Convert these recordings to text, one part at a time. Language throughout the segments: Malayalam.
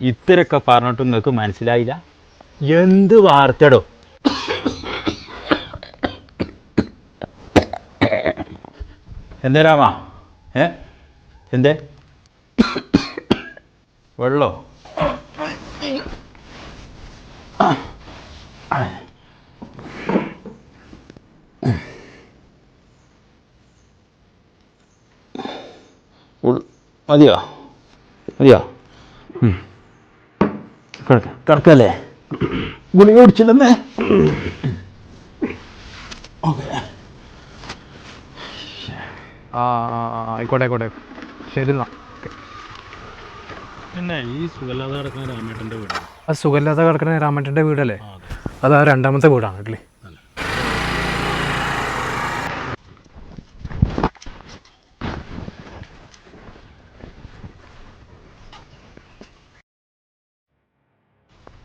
ഇത്രയൊക്കെ പറഞ്ഞിട്ട് നിങ്ങൾക്ക് മനസ്സിലായില്ല? എന്ത് വാർത്തടോ? എന്തേ രാമാ? ഏ? എന്തേ? വെള്ളോ? മതിയോ? മതിയോ? കിടക്കല്ലേ ഗുളിക കുടിച്ചില്ലെന്നേ? ആ, ആയിക്കോട്ടെ ആയിക്കോട്ടെ. ശരി എന്നാ. പിന്നെ ഈ സുഖല്ലാതെ കിടക്കുന്ന രാമേട്ടന്റെ വീട് ആ സുഖമില്ലാതെ കിടക്കുന്ന രാമേട്ടന്റെ വീടല്ലേ? അത്. ആ രണ്ടാമത്തെ വീടാണ് അല്ലേ?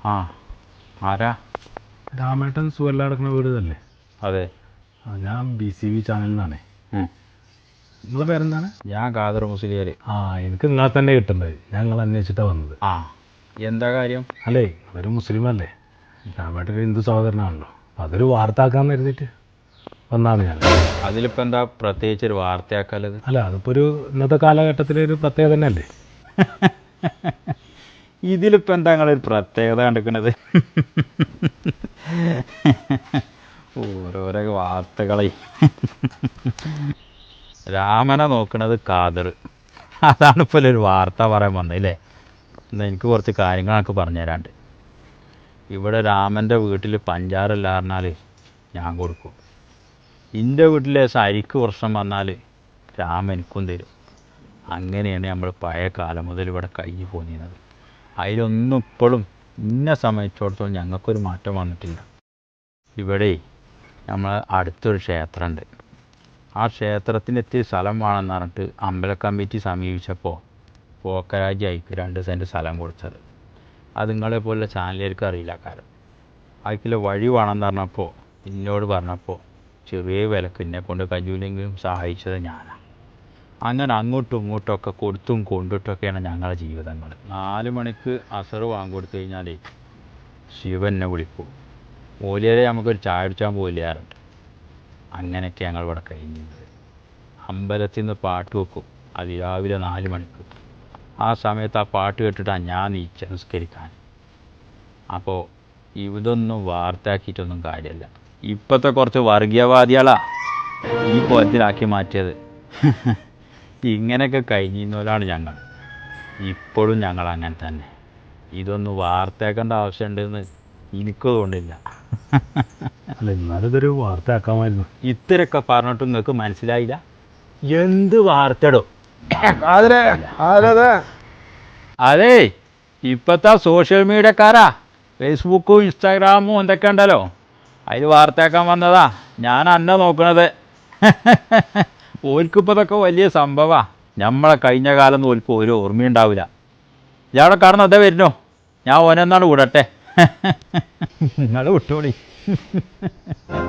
ആ ആരാ? രാമേട്ടൻ സുഖല്ലാതെ കിടക്കുന്ന വീട് ഇതല്ലേ അതെ. ആ ഞാൻ ബി സി വി ചാനലിൽ നിന്നാണേ നിങ്ങളെ പേരെന്താണ്? ഞാൻ ഖാദർ മുസ്ലിയാർ ആ എനിക്ക് നിങ്ങളെ തന്നെ കിട്ടേണ്ടത് ഞങ്ങൾ അന്വേഷിച്ചിട്ടാണ് വന്നത്. ആ എന്താ കാര്യം? അല്ലേ ഒരു മുസ്ലിം അല്ലേ രാമേട്ടൻ ഒരു ഹിന്ദു സഹോദരനാണല്ലോ. അപ്പം അതൊരു വാർത്താക്കാന്ന് കരുതിയിട്ട് വന്നാണ് ഞാൻ. അതിലിപ്പോൾ എന്താ പ്രത്യേകിച്ച് ഒരു വാർത്തയാക്കാലത് അല്ല അതിപ്പോൾ ഒരു ഇന്നത്തെ കാലഘട്ടത്തിലെ ഒരു പ്രത്യേകത തന്നെയല്ലേ? ഇതിലിപ്പോൾ എന്താ നിങ്ങളൊരു പ്രത്യേകത കണ്ടിരിക്കണത് ഓരോരോ വാർത്തകളെ. രാമനെ നോക്കണത് കാതർ. അതാണ് ഇപ്പോൾ ഒരു വാർത്ത പറയാൻ വന്നത് അല്ലേ എന്നാൽ എനിക്ക് കുറച്ച് കാര്യങ്ങൾ എനിക്ക് പറഞ്ഞുതരാണ്ട്. ഇവിടെ രാമന്റെ വീട്ടിൽ പഞ്ചാരല്ല പറഞ്ഞാൽ ഞാൻ കൊടുക്കും. എന്റെ വീട്ടിലെ സരിക്ക് വർഷം വന്നാൽ രാമൻ തരും. അങ്ങനെയാണ് നമ്മൾ പഴയ കാലം മുതൽ ഇവിടെ കഴിഞ്ഞു പോന്നിരുന്നത്. അതിലൊന്നും ഇപ്പോഴും ഇന്ന സമയത്തോടത്തോളം ഞങ്ങൾക്കൊരു മാറ്റം വന്നിട്ടില്ല. ഇവിടെ നമ്മൾ അടുത്തൊരു ക്ഷേത്രമുണ്ട് ആ ക്ഷേത്രത്തിന് ഇത്തിരി സ്ഥലം വേണമെന്ന് പറഞ്ഞിട്ട് അമ്പല കമ്മിറ്റി സമീപിച്ചപ്പോൾ പോക്കരാജി അയക്ക് രണ്ട് സെന്റ് സ്ഥലം കൊടുത്തത്. അത് നിങ്ങളെ പോലെ ചാനലുകാർക്ക് അറിയില്ല കാരണം അതിൽ വഴി വേണമെന്ന് പറഞ്ഞപ്പോൾ എന്നോട് പറഞ്ഞപ്പോൾ ചെറിയ വിലക്ക് എന്നെ കൊണ്ട് കഴിയൂലെങ്കിലും സഹായിച്ചത് ഞാനാണ് അങ്ങനെ അങ്ങോട്ടും ഇങ്ങോട്ടും ഒക്കെ കൊടുത്തും കൊണ്ടിട്ടൊക്കെയാണ് ഞങ്ങളുടെ ജീവിതങ്ങൾ നാല് മണിക്ക് അസറ് വാങ്ങിക്കൊടുത്തു കഴിഞ്ഞാലേ ശിവ എന്നെ വിളിക്കും. ഓലിയരെ നമുക്കൊരു ചായ അടിച്ചാൻ പോയില്ലാറുണ്ട് അങ്ങനെയൊക്കെ ഞങ്ങൾ ഇവിടെ കഴിഞ്ഞത് അമ്പലത്തിൽ നിന്ന് പാട്ട് വെക്കും. അത് രാവിലെ നാല് മണിക്ക്. ആ സമയത്ത് ആ പാട്ട് കേട്ടിട്ടാണ് ഞാൻ നീച്ച നിസ്കരിക്കാൻ അപ്പോൾ ഇതൊന്നും വാർത്തയാക്കിയിട്ടൊന്നും കാര്യമല്ല ഇപ്പോഴത്തെ കുറച്ച് വർഗീയവാദികളാണ് ഈ കോലത്തിലാക്കി മാറ്റിയത്. ഇങ്ങനെയൊക്കെ കഴിഞ്ഞിരുന്നവരാണ് ഞങ്ങൾ. ഇപ്പോഴും ഞങ്ങൾ അങ്ങനെ തന്നെ. ഇതൊന്നും വാർത്തയാക്കേണ്ട ആവശ്യമുണ്ടെന്ന് എനിക്ക് തോന്നില്ല അല്ല എന്നാലും ഇതൊരു വാർത്തയാക്കാമായിരുന്നു ഇത്രയൊക്കെ പറഞ്ഞിട്ട് നിങ്ങൾക്ക് മനസ്സിലായില്ല? എന്ത് വാർത്തടോ? അതെ ഇപ്പോഴത്തെ സോഷ്യൽ മീഡിയക്കാരാ ഫേസ്ബുക്കും ഇൻസ്റ്റാഗ്രാമും എന്തൊക്കെ ഉണ്ടല്ലോ? അതിൽ വാർത്തയാക്കാൻ വന്നതാ. ഞാൻ അന്ന നോക്കണത്. ഓൽക്കിപ്പോൾ ഇതൊക്കെ വലിയ സംഭവമാണ് നമ്മളെ കഴിഞ്ഞ കാലം ഓൽപ്പോൾ ഒരു ഓർമ്മയുണ്ടാവില്ല. ഇയാളെ കാണുന്ന അതേ വരുന്നോ. ഞാൻ ഓനെന്നാണ് വിടട്ടെ. നിങ്ങൾ വിട്ടോളി.